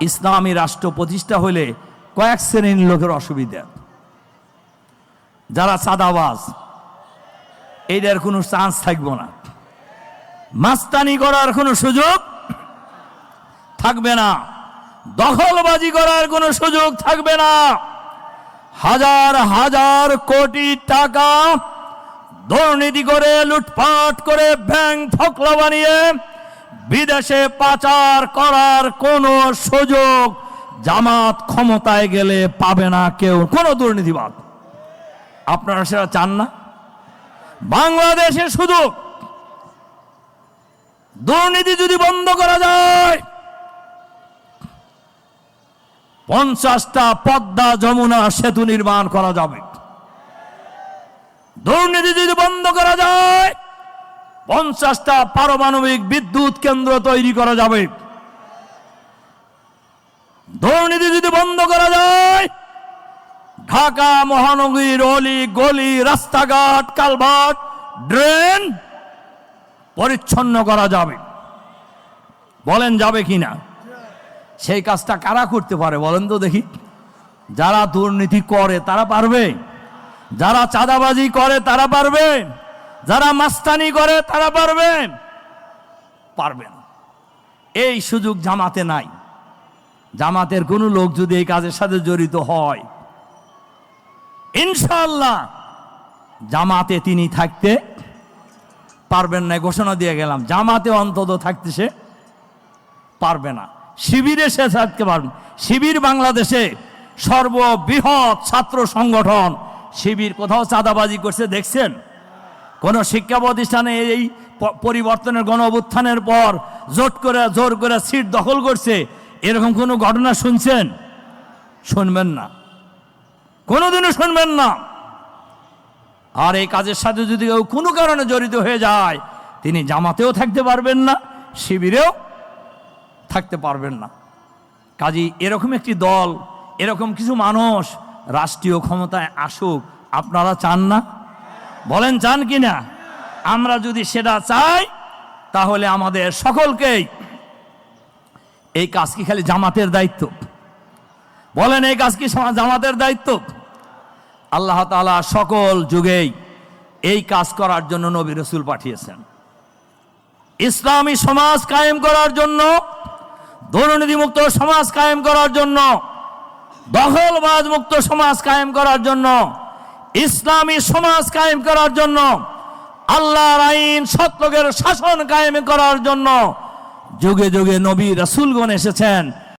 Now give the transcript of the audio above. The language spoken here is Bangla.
ইসলামী রাষ্ট্র প্রতিষ্ঠা হলে কয়েক শ্রেণির লোকের অসুবিধা। যারা চাঁদাবাজ, এইটার কোনো চান্স থাকবে না। মাস্তানি করার কোনো সুযোগ থাকবে না। দখলবাজি করার কোনো সুযোগ থাকবে না। হাজার হাজার কোটি টাকা দুর্নীতি করে, লুটপাট করে, ব্যাংক ফকলা বানিয়ে বিদেশে পাচার করার কোনো সুযোগ জামাত ক্ষমতায় গেলে পাবে না কেউ। কোনো দুর্নীতিবাদ। আপনারা সেটা চান না? বাংলাদেশে শুধু দুর্নীতি যদি বন্ধ করা যায়, পঞ্চাশটা পদ্মা যমুনা সেতু নির্মাণ করা যাবে। দুর্নীতি যদি বন্ধ করা যায় পঞ্চাশটা পারমাণবিক বিদ্যুৎ কেন্দ্র তৈরি করা যাবে। দুর্নীতি যদি বন্ধ করা যায়, ঢাকা, মহানগরীর অলি, গলি, রাস্তাঘাট, কালভার্ট, ড্রেন পরিচ্ছন্ন করা যাবে। বলেন যাবে কি না? সেই কাজটা কারা করতে পারে বলেন তো দেখি। যারা দুর্নীতি করে তারা পারবে, যারা চাঁদাবাজি করে তারা পারবে। যারা মাস্তানি করে, তারা পারবে পারবেন। এই সুযোগ জামাতে নাই। জামাতের কোনো লোক যদি এই কাজের সাথে জড়িত হয় ইনশাল্লাহ জামাতে তিনি থাকতে পারবেন না। ঘোষণা দিয়ে গেলাম, জামাতে অন্তত থাকতে সে পারবে না। শিবিরে সে থাকতে পারবে শিবির বাংলাদেশে সর্ববৃহৎ ছাত্র সংগঠন, শিবির কোথাও চাঁদাবাজি করছে, দেখছেন? কোন শিক্ষা প্রতিষ্ঠানে এই পরিবর্তনের গণ অভ্যুত্থানের পর জোট করে, জোর করে সিট দখল করছে, এরকম কোনো ঘটনা শুনছেন? শুনবেন না। কোনোদিনও শুনবেন না। আর এই কাজের সাথে যদি কেউ কোনো কারণে জড়িত হয়ে যায়, তিনি জামাতেও থাকতে পারবেন না, শিবিরেও থাকতে পারবেন না। কাজী, এরকম একটি দল, এরকম কিছু মানুষ রাষ্ট্রীয় ক্ষমতায় আসুক, আপনারা চান না? বলেন, চান কি না? আমরা যদি সেটা চাই, তাহলে আমাদের সকলকেই এই কাজ কি খালি জামাতের দায়িত্ব? বলেন, এই কাজ কি জামাতের দায়িত্ব? আল্লাহ তাআলা সকল যুগেই এই কাজ করার জন্য নবী রসুল পাঠিয়েছেন। ইসলামী সমাজ কায়েম করার জন্য, দুর্নীতিমুক্ত সমাজ কায়েম করার জন্য দখলবাজ মুক্ত সমাজ কায়েম করার জন্য ইসলামী সমাজ কায়েম করার জন্য, আল্লাহর আইন সত্যকের শাসন কায়েম করার জন্য যুগে যুগে নবী রাসুলগণ এসেছেন।